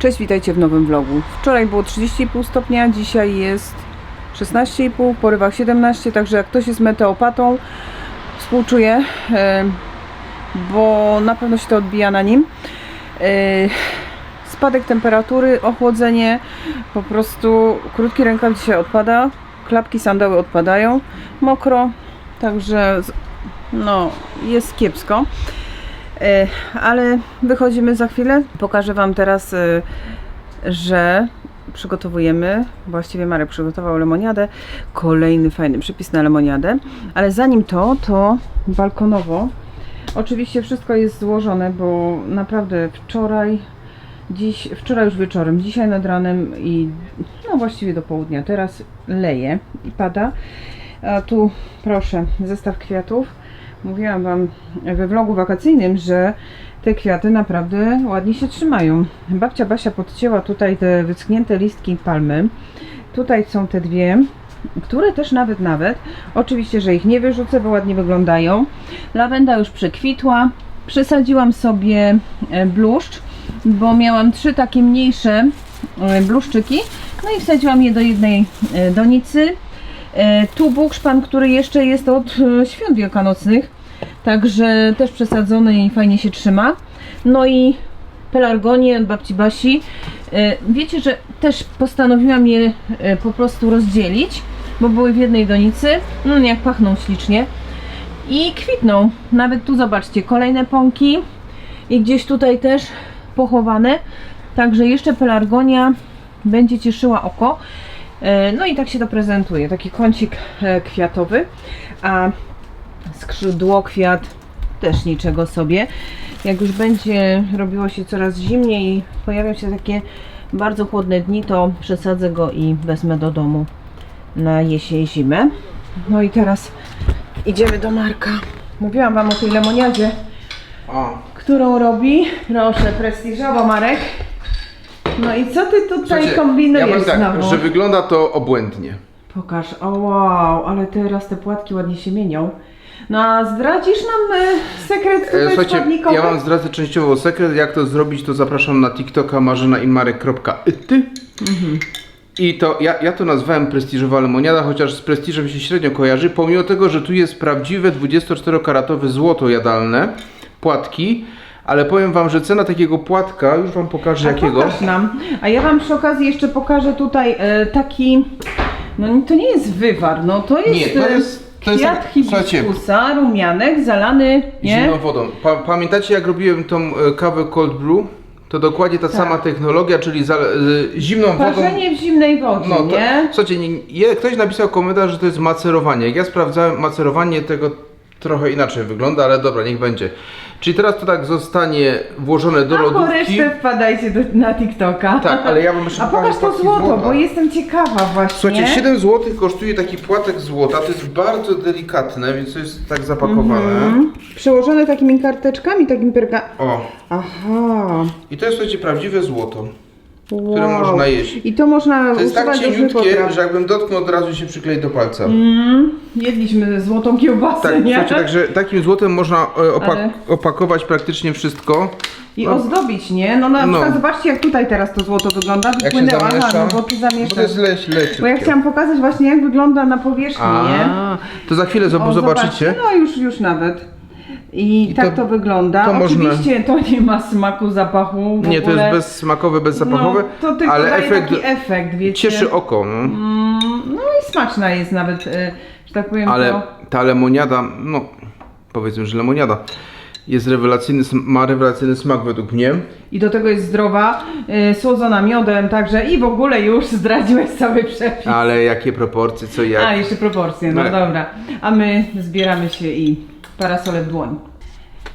Cześć, witajcie w nowym vlogu. Wczoraj było 30,5 stopnia, dzisiaj jest 16,5, w porywach 17, także jak ktoś jest meteopatą, współczuję, bo na pewno się to odbija na nim. E, Spadek temperatury, ochłodzenie, po prostu krótki rękaw dzisiaj odpada, klapki sandały odpadają, mokro, także no, jest kiepsko. E, ale wychodzimy za chwilę. Pokażę Wam teraz, e, że przygotowujemy, właściwie Marek przygotował lemoniadę, kolejny fajny przepis na lemoniadę, ale zanim to, to balkonowo. Oczywiście wszystko jest złożone, bo naprawdę wczoraj, dziś, wczoraj już wieczorem, dzisiaj nad ranem i no właściwie do południa, teraz leje i pada. A tu proszę, zestaw kwiatów. Mówiłam Wam we vlogu wakacyjnym, że te kwiaty naprawdę ładnie się trzymają. Babcia Basia podcięła tutaj te wyschnięte listki palmy. Tutaj są te dwie, które też nawet, nawet, oczywiście, że ich nie wyrzucę, bo ładnie wyglądają. Lawenda już przekwitła. Przesadziłam sobie e, bluszcz, bo miałam trzy takie mniejsze e, bluszczyki. No i wsadziłam je do jednej e, donicy. E, Tu bukszpan, który jeszcze jest od e, świąt wielkanocnych, także też przesadzony i fajnie się trzyma. No i pelargonie od babci Basi. E, Wiecie, że też postanowiłam je po prostu rozdzielić, bo były w jednej donicy. No jak pachną ślicznie. I kwitną. Nawet tu zobaczcie, kolejne pąki i gdzieś tutaj też pochowane. Także jeszcze pelargonia będzie cieszyła oko. E, No i tak się to prezentuje, taki kącik e, kwiatowy, a skrzydło kwiat też niczego sobie. Jak już będzie robiło się coraz zimniej i pojawią się takie bardzo chłodne dni, to przesadzę go i wezmę do domu na jesień, zimę. No i teraz idziemy do Marka. Mówiłam Wam o tej lemoniadzie, O, którą robi. Proszę, prestiżowo Marek. No i co Ty tutaj słuchajcie, kombinujesz ja powiem tak, znowu? że wygląda to obłędnie. Pokaż, o wow, ale teraz te płatki ładnie się mienią. No a zdradzisz nam e, sekret E, tutaj słuchajcie, składnikowy? ja wam zdradzę częściowo sekret, jak to zrobić, to zapraszam na TikToka marzenaimarek.ty Mhm. I to, ja, ja to nazwałem prestiżowa lemoniada, chociaż z prestiżem się średnio kojarzy, pomimo tego, że tu jest prawdziwe 24-karatowe złoto jadalne, płatki, ale powiem wam, że cena takiego płatka, już wam pokażę A jakiego. Pokaż nam. A ja wam przy okazji jeszcze pokażę tutaj e, taki, no to nie jest wywar, no to jest, Nie, to e, jest- to jest kwiat tak- słuchajcie. hibiskusa, rumianek, zalany, nie? Zimną wodą. Pa, pamiętacie jak robiłem tą e, kawę cold brew? To dokładnie ta sama technologia, czyli za, e, zimną wodą. Parzenie w zimnej wodzie, No to, nie? słuchajcie, nie, je, ktoś napisał komentarz, że to jest macerowanie. Jak ja sprawdzałem, macerowanie tego trochę inaczej wygląda, ale dobra, niech będzie. Czyli teraz to tak zostanie włożone do A po lodówki. resztę wpadajcie do, na TikToka. Tak, ale ja bym jeszcze A pokaż to złoto, złota. bo jestem ciekawa właśnie. Słuchajcie, 7 zł kosztuje taki płatek złota, to jest bardzo delikatne, więc to jest tak zapakowane. Mhm. Przełożone takimi karteczkami, takim perga... O, Aha. i to jest słuchajcie prawdziwe złoto, które Wow. można jeść. I to można To jest tak do cieniutkie, że jakbym dotknął od razu się przyklei do palca. Mm, jedliśmy złotą kiełbasę, Tak, nie? słuchajcie, także takim złotem można e, opak Ale- opakować praktycznie wszystko. I No. ozdobić, nie? No na No. przykład zobaczcie jak tutaj teraz to złoto wygląda. Jak się Wypłynęło, aha, zamiesza, no bo tu bo to zamieszasz. jest leś, leciutkie. Bo ja chciałam pokazać właśnie jak wygląda na powierzchni, nie? A, to za chwilę O, zob- zobaczycie. zobaczcie, No już, już nawet. I, I tak to, to- wygląda. to można- Oczywiście to nie ma smaku, zapachu. W Nie, to ogóle. jest bezsmakowe, bezzapachowe, no, to tylko ale daje efekt taki efekt, wiecie. cieszy oko. No. Mm, no i smaczna jest nawet, e, że tak powiem. Ale To... ta lemoniada, no powiedzmy, że lemoniada jest rewelacyjny, sm- ma rewelacyjny smak według mnie. I do tego jest zdrowa, e, słodzona miodem, także i w ogóle już zdradziłeś cały przepis. Ale jakie proporcje, co i A, jak. jeszcze proporcje, no No. dobra. A my zbieramy się i parasole w dłoń.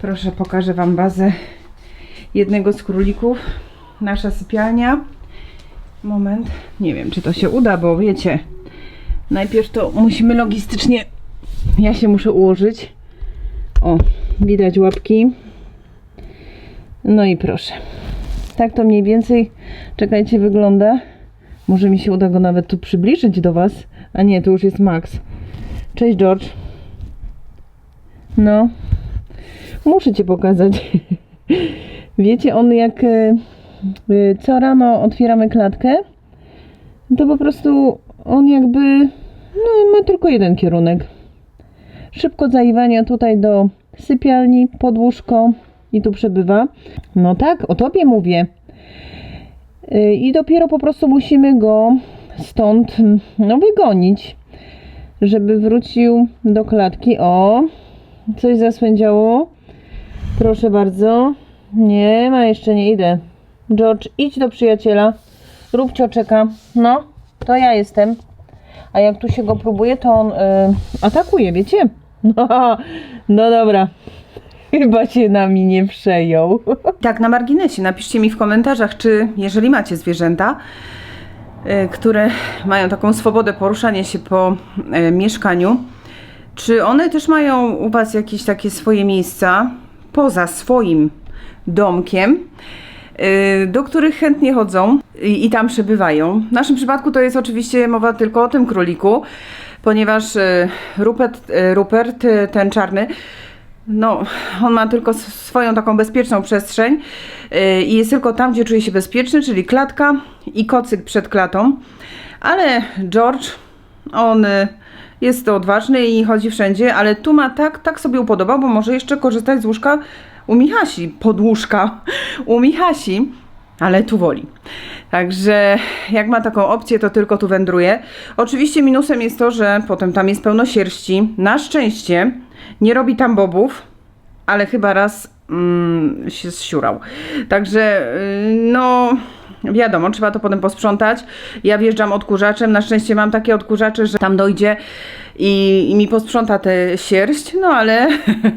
Proszę, pokażę Wam bazę jednego z królików. Nasza sypialnia. Moment. Nie wiem, czy to się uda, bo wiecie, najpierw to musimy logistycznie, ja się muszę ułożyć. O, widać łapki. No i proszę. Tak to mniej więcej, czekajcie, wygląda. Może mi się uda go nawet tu przybliżyć do Was. A nie, to już jest Max. Cześć George. No. Muszę Cię pokazać. Wiecie, on jak e, y, co rano otwieramy klatkę, to po prostu on jakby no, ma tylko jeden kierunek. Szybko zaiwania tutaj do sypialni, pod łóżko i tu przebywa. No tak, o tobie mówię. Y, I dopiero po prostu musimy go stąd no, wygonić, żeby wrócił do klatki. O, coś zasłędziało. Proszę bardzo. Nie ma, jeszcze nie idę. George, idź do przyjaciela. Rób czeka. No, to ja jestem. A jak tu się go próbuje, to on y, atakuje, wiecie? No, no dobra. Chyba się nami nie przejął. Tak, na marginesie napiszcie mi w komentarzach, czy jeżeli macie zwierzęta, y, które mają taką swobodę poruszania się po y, mieszkaniu, czy one też mają u Was jakieś takie swoje miejsca poza swoim domkiem, y, do których chętnie chodzą i, tam przebywają? W naszym przypadku to jest oczywiście mowa tylko o tym króliku, ponieważ y, Rupert, y, Rupert ten czarny, no, on ma tylko swoją taką bezpieczną przestrzeń i jest tylko tam, gdzie czuje się bezpieczny, czyli klatka i kocyk przed klatą. Ale George, on jest odważny i chodzi wszędzie, ale tu ma tak, tak sobie upodobał, bo może jeszcze korzystać z łóżka u Michasi, pod łóżka u Michasi, ale tu woli. Także jak ma taką opcję, to tylko tu wędruje. Oczywiście minusem jest to, że potem tam jest pełno sierści. Na szczęście nie robi tam bobów, ale chyba raz mm, się zsiurał. Także y, no wiadomo, trzeba to potem posprzątać. Ja wjeżdżam odkurzaczem, na szczęście mam takie odkurzacze, że tam dojdzie i, i mi posprząta tę sierść, no ale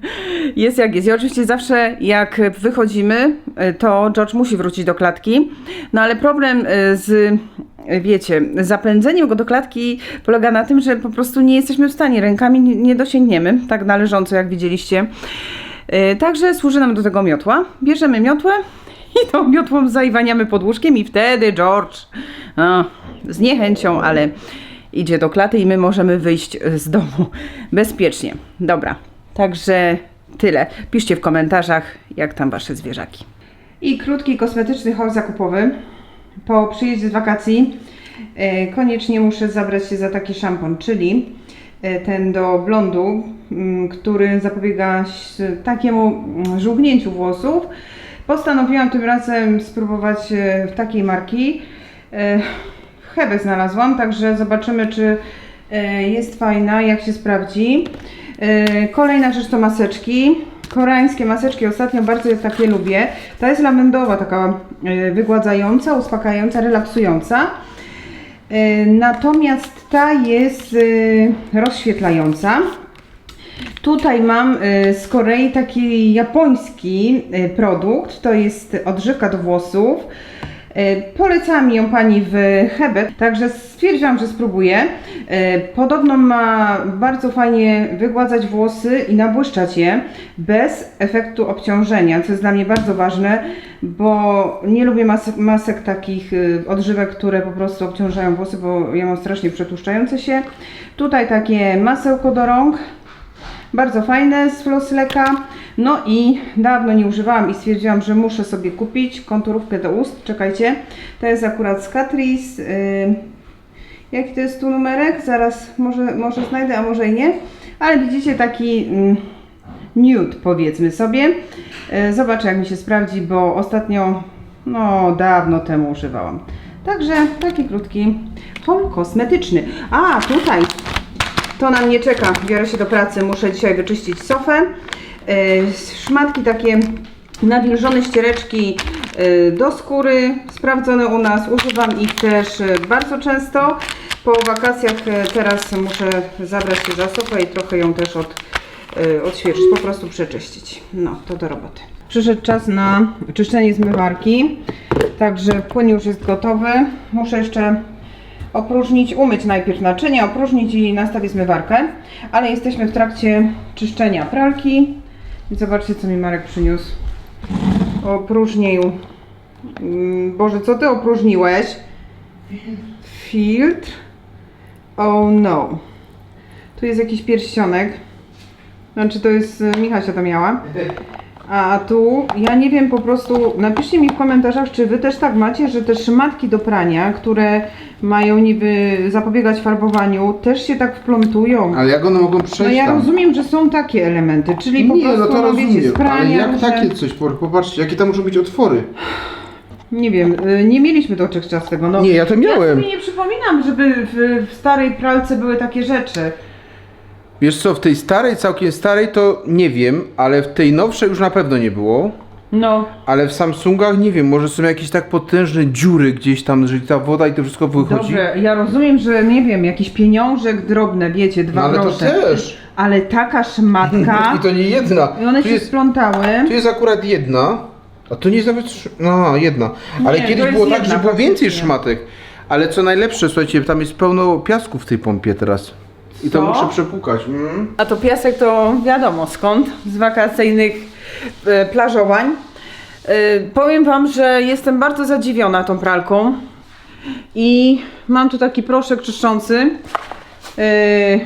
jest jak jest. I oczywiście zawsze jak wychodzimy, y, to George musi wrócić do klatki, no ale problem y, z wiecie, zapędzeniem go do klatki polega na tym, że po prostu nie jesteśmy w stanie, rękami nie, nie dosięgniemy, tak należąco jak widzieliście. Także służy nam do tego miotła. Bierzemy miotłę i tą miotłą zaiwaniamy pod łóżkiem i wtedy George a, z niechęcią, ale idzie do klaty i my możemy wyjść z domu bezpiecznie. Dobra, także tyle. Piszcie w komentarzach, jak tam wasze zwierzaki. I krótki kosmetyczny haul zakupowy. Po przyjeździe z wakacji e, koniecznie muszę zabrać się za taki szampon, czyli e, ten do blondu, mm, który zapobiega takiemu mm, żółknięciu włosów. Postanowiłam tym razem spróbować e, w takiej marki. E, Hebę znalazłam, także zobaczymy, czy e, jest fajna, jak się sprawdzi. Kolejna rzecz to maseczki. Koreańskie maseczki ostatnio bardzo takie lubię. Ta jest lamendowa, taka wygładzająca, uspokajająca, relaksująca. Natomiast ta jest rozświetlająca. Tutaj mam y, z Korei taki japoński y, produkt, to jest odżywka do włosów. Y, Polecała mi ją pani w Hebe, także stwierdziłam, że spróbuję. Podobno ma bardzo fajnie wygładzać włosy i nabłyszczać je bez efektu obciążenia, co jest dla mnie bardzo ważne, bo nie lubię masek, masek takich odżywek, które po prostu obciążają włosy, bo ja mam strasznie przetłuszczające się. Tutaj takie masełko do rąk, bardzo fajne z Flossleka. No i dawno nie używałam i stwierdziłam, że muszę sobie kupić konturówkę do ust. Czekajcie, to jest akurat z Catrice. Yy, jaki to jest tu numerek? Zaraz może, może znajdę, a może i nie. Ale widzicie taki mm, nude powiedzmy sobie. Yy, zobaczę jak mi się sprawdzi, bo ostatnio, no dawno temu używałam. Także taki krótki haul kosmetyczny. A, tutaj to na mnie czeka. Biorę się do pracy, muszę dzisiaj wyczyścić sofę. Yy, Szmatki takie nawilżone ściereczki yy, do skóry, sprawdzone u nas. Używam ich też yy, bardzo często. Po wakacjach teraz muszę zabrać się za sofę i trochę ją też od, odświeżyć, po prostu przeczyścić. No, to do roboty. Przyszedł czas na czyszczenie zmywarki, także płyn już jest gotowy. Muszę jeszcze opróżnić, umyć najpierw naczynie, opróżnić i nastawić zmywarkę, ale jesteśmy w trakcie czyszczenia pralki. I zobaczcie, co mi Marek przyniósł. Opróżnił. Mm, Boże, co ty opróżniłeś? Filtr. Oh no. Tu jest jakiś pierścionek. Znaczy to jest, y, Michasia to miała. A tu, ja nie wiem po prostu, napiszcie mi w komentarzach, czy wy też tak macie, że te szmatki do prania, które mają niby zapobiegać farbowaniu, też się tak wplątują. Ale jak one mogą No przejść ja tam? rozumiem, że są takie elementy, czyli po Nie, no to no, wiecie, rozumiem, z prania, ale jak że- takie coś, po- popatrzcie, jakie tam muszą być otwory. Nie wiem, y, nie mieliśmy dotychczas tego. No, Nie, ja to miałem. Ja sobie nie przypominam, żeby w, w starej pralce były takie rzeczy. Wiesz co, w tej starej, całkiem starej to nie wiem, ale w tej nowszej już na pewno nie było. No, Ale w Samsungach nie wiem, może są jakieś tak potężne dziury gdzieś tam, że ta woda i to wszystko wychodzi. dobrze, ja rozumiem, że nie wiem, jakiś pieniążek drobne, wiecie, dwa No ale to grosze. też. Ale taka szmatka I to nie jedna. i one tu, się jest, splątały. tu jest akurat jedna, a to nie jest nawet. sz- No, jedna. Ale Nie, to kiedyś jest było tak, jedna że było więcej faktycznie. szmatek. Ale co najlepsze, słuchajcie, tam jest pełno piasku w tej pompie teraz. I to Co? muszę przepukać. Mm. A to piasek to wiadomo skąd, z wakacyjnych e, plażowań. E, powiem Wam, że jestem bardzo zadziwiona tą pralką i mam tu taki proszek czyszczący. E,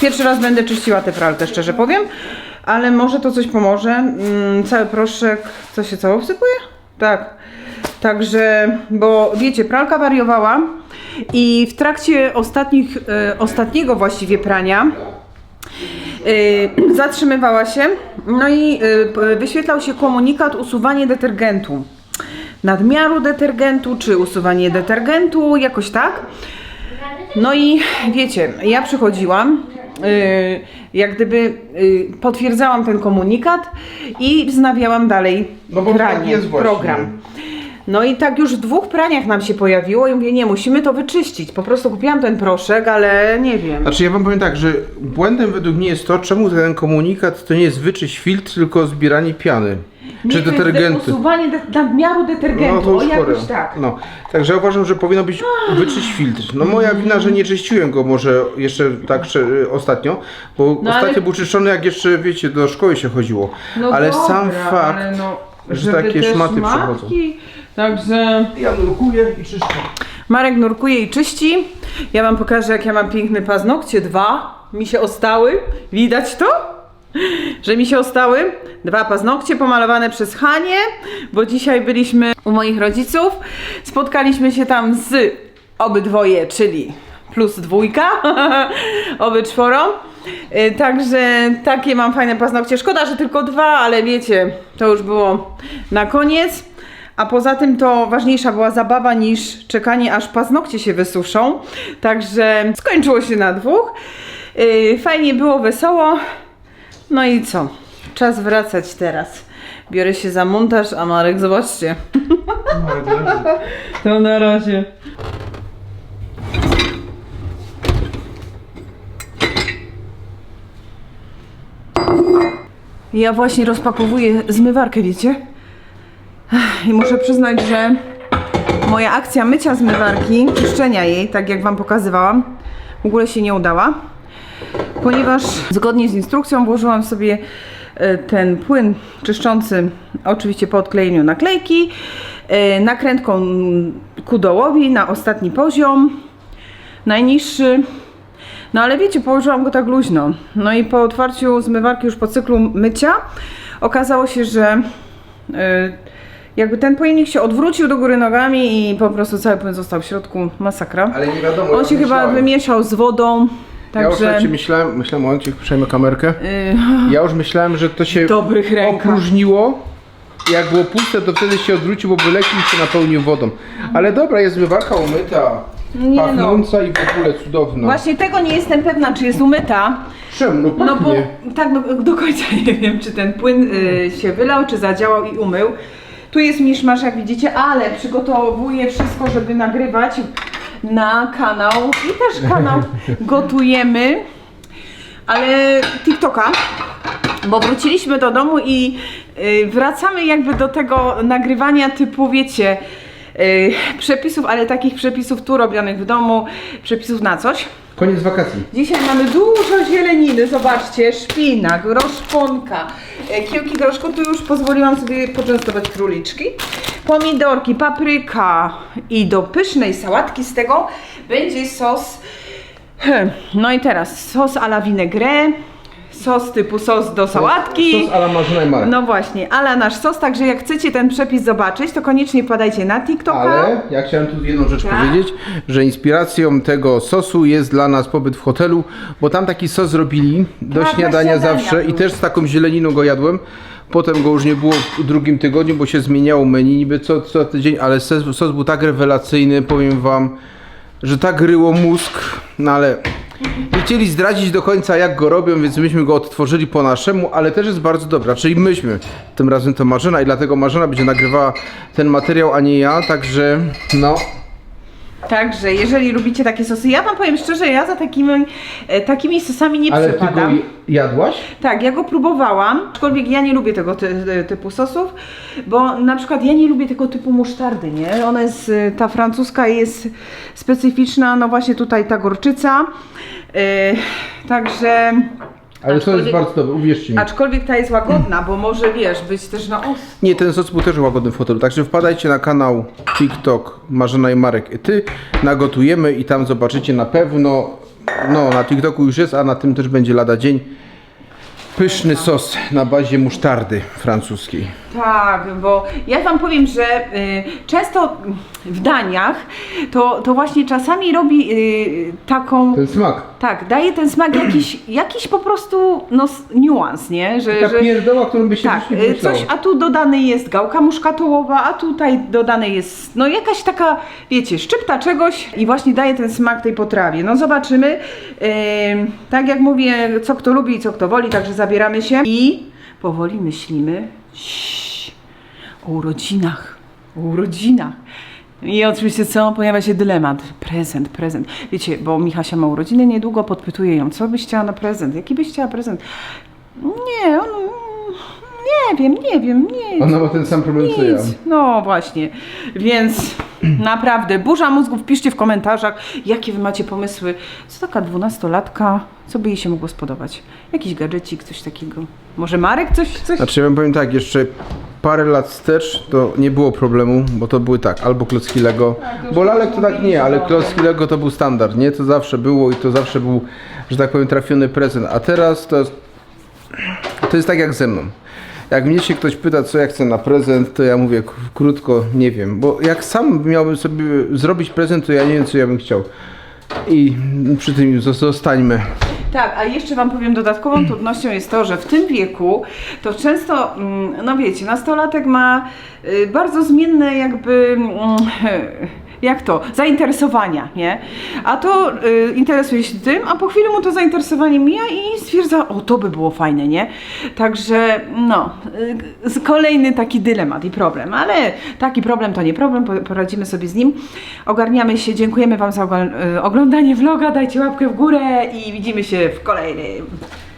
pierwszy raz będę czyściła tę pralkę, szczerze powiem, ale może to coś pomoże. Mm, cały proszek, co się cało wsypuje? Tak. Także, bo wiecie, pralka wariowała i w trakcie ostatnich, e, ostatniego właściwie prania y, zatrzymywała się, no i p- wyświetlał się komunikat usuwanie detergentu. Nadmiaru detergentu, czy usuwanie detergentu, jakoś tak. No i wiecie, ja przychodziłam, y, jak gdyby y, potwierdzałam ten komunikat i wznawiałam dalej No bo tak pranie, jest właśnie. No i tak już w dwóch praniach nam się pojawiło i mówię, nie, musimy to wyczyścić. Po prostu kupiłam ten proszek, ale nie wiem. Znaczy ja wam powiem tak, że błędem według mnie jest to, czemu ten komunikat to nie jest wyczyść filtr, tylko zbieranie piany. Nie, czy to jest detergenty. Usuwanie de- nadmiaru detergentu, No to już o jakoś chore. tak. No. Także uważam, że powinno być wyczyść filtr. No moja wina, że nie czyściłem go może jeszcze tak sze- ostatnio, bo No, ostatnio ale- był czyszczony jak jeszcze, wiecie, do szkoły się chodziło. No ale dobra, sam fakt, ale no, że takie szmaty szmatki, przechodzą. Także Ja nurkuję i czyszczę. Marek nurkuje i czyści. Ja wam pokażę, jak ja mam piękne paznokcie. Dwa mi się ostały. Widać to? Że mi się ostały. Dwa paznokcie pomalowane przez Hanie, bo dzisiaj byliśmy u moich rodziców. Spotkaliśmy się tam z obydwoje, czyli plus dwójka, obydworo. Y, Także takie mam fajne paznokcie. Szkoda, że tylko dwa, ale wiecie, to już było na koniec. A poza tym to ważniejsza była zabawa niż czekanie aż paznokcie się wysuszą. Także skończyło się na dwóch. Yy, fajnie było, wesoło. No i co? Czas wracać teraz. Biorę się za montaż, a Marek, zobaczcie. To na razie. Ja właśnie rozpakowuję zmywarkę, wiecie? I muszę przyznać, że moja akcja mycia zmywarki, czyszczenia jej, tak jak Wam pokazywałam, w ogóle się nie udała, ponieważ zgodnie z instrukcją włożyłam sobie e, ten płyn czyszczący, oczywiście po odklejeniu naklejki, e, nakrętką ku dołowi na ostatni poziom, najniższy. No ale wiecie, położyłam go tak luźno. No i po otwarciu zmywarki już po cyklu mycia okazało się, że y, jakby ten pojemnik się odwrócił do góry nogami i po prostu cały płyn został w środku. Masakra. Ale nie wiadomo. On ja się chyba myślałem. wymieszał z wodą. Ja już Także. słuchajcie, myślałem, myślałem, momencik, przejmę kamerkę. y, Ja już myślałem, że to się dobrych rękach. opróżniło. Jak było puste, to wtedy się odwrócił, bo wylecił i się napełnił wodą. Ale dobra, jest zmywarka umyta, Nie no. pachnąca i w ogóle cudowna. Właśnie tego nie jestem pewna, czy jest umyta. Czemu? No No bo pachnie. tak no, do końca nie wiem, czy ten płyn y, się wylał, czy zadziałał i umył. Tu jest miszmasz, jak widzicie, ale przygotowuję wszystko, żeby nagrywać na kanał. I też kanał gotujemy, ale TikToka, bo wróciliśmy do domu i y, wracamy jakby do tego nagrywania typu, wiecie, przepisów, ale takich przepisów tu robionych w domu, przepisów na coś. Koniec wakacji. Dzisiaj mamy dużo zieleniny, zobaczcie, szpinak, groszponka, e, kiełki groszku, tu już pozwoliłam sobie poczęstować króliczki, pomidorki, papryka i do pysznej sałatki z tego będzie sos, hmm, no i teraz sos à la vinaigrette, sos typu sos do sałatki. Sos a la Marzena i Marek. No właśnie, ale nasz sos, także jak chcecie ten przepis zobaczyć, to koniecznie wpadajcie na TikToka. Ale ja chciałem tu jedną rzecz Tak. powiedzieć, że inspiracją tego sosu jest dla nas pobyt w hotelu, bo tam taki sos zrobili do Tak, śniadania śniadania zawsze i też z taką zieleniną go jadłem. Potem go już nie było w drugim tygodniu, bo się zmieniało menu niby co, co tydzień, ale sos, sos był tak rewelacyjny, powiem wam, że tak ryło mózg, no ale nie chcieli zdradzić do końca jak go robią, więc myśmy go odtworzyli po naszemu, ale też jest bardzo dobra, czyli myśmy, tym razem to Marzena i dlatego Marzena będzie nagrywała ten materiał, a nie ja, także no, Także jeżeli lubicie takie sosy, ja wam powiem szczerze, ja za takimi, e, takimi sosami nie ale ty go jadłaś? Tak, ja go próbowałam, aczkolwiek ja nie lubię tego ty, ty, typu sosów, bo na przykład ja nie lubię tego typu musztardy, nie? Ona jest, y, ta francuska jest specyficzna, no właśnie tutaj ta gorczyca, także... Ale to jest Aczkolwiek- bardzo dobre, uwierzcie mi. Aczkolwiek ta jest łagodna, bo może wiesz, być też na os. Nie, ten sos był też łagodny w hotelu, także wpadajcie na kanał TikTok Marzena i Marek i Ty, nagotujemy i tam zobaczycie na pewno, no na TikToku już jest, a na tym też będzie lada dzień, pyszny sos na bazie musztardy francuskiej. Tak, bo ja wam powiem, że y, często w daniach to, to właśnie czasami robi y, taką... Ten smak. Tak, daje ten smak jakiś, jakiś po prostu no, s- niuans, nie? Że, Ta że, pierdoła, którą by się tak, nie y, pomyślało. coś, a tu dodany jest gałka muszkatołowa, a tutaj dodane jest, no jakaś taka, wiecie, szczypta czegoś i właśnie daje ten smak tej potrawie. No zobaczymy. Ym, tak jak mówię, co kto lubi i co kto woli, także zabieramy się i powoli myślimy Ciii, o urodzinach, o urodzinach. I oczywiście co? Pojawia się dylemat. Prezent, prezent. Wiecie, bo Michasia ma urodziny niedługo, podpytuję ją, co byś chciała na prezent? Jaki byś chciała prezent? Nie, on... Nie wiem, nie wiem, nie. Ona ma ten sam problem co ja. Nic. No właśnie, więc naprawdę burza mózgów, piszcie w komentarzach, jakie wy macie pomysły. Co taka dwunastolatka, co by jej się mogło spodobać? Jakiś gadżecik, coś takiego. Może Marek coś, coś? Znaczy ja wam powiem tak, jeszcze parę lat wstecz to nie było problemu, bo to były tak, albo klocki Lego, bo lalek to tak nie, ale klocki Lego to był standard, nie? To zawsze było i to zawsze był, że tak powiem, trafiony prezent, a teraz to to jest tak jak ze mną. Jak mnie się ktoś pyta, co ja chcę na prezent, to ja mówię krótko, nie wiem, bo jak sam miałbym sobie zrobić prezent, to ja nie wiem, co ja bym chciał. I przy tym zos- zostańmy. Tak, a jeszcze Wam powiem, dodatkową trudnością jest to, że w tym wieku to często, mm, no wiecie, nastolatek ma y, bardzo zmienne jakby, mm, jak to, zainteresowania, nie? A to y, interesuje się tym, a po chwili mu to zainteresowanie mija i stwierdza, o to by było fajne, nie? Także, no, y, kolejny taki dylemat i problem, ale taki problem to nie problem, po- poradzimy sobie z nim. Ogarniamy się, dziękujemy Wam za y, oglądanie vloga, dajcie łapkę w górę i widzimy się w kolejnym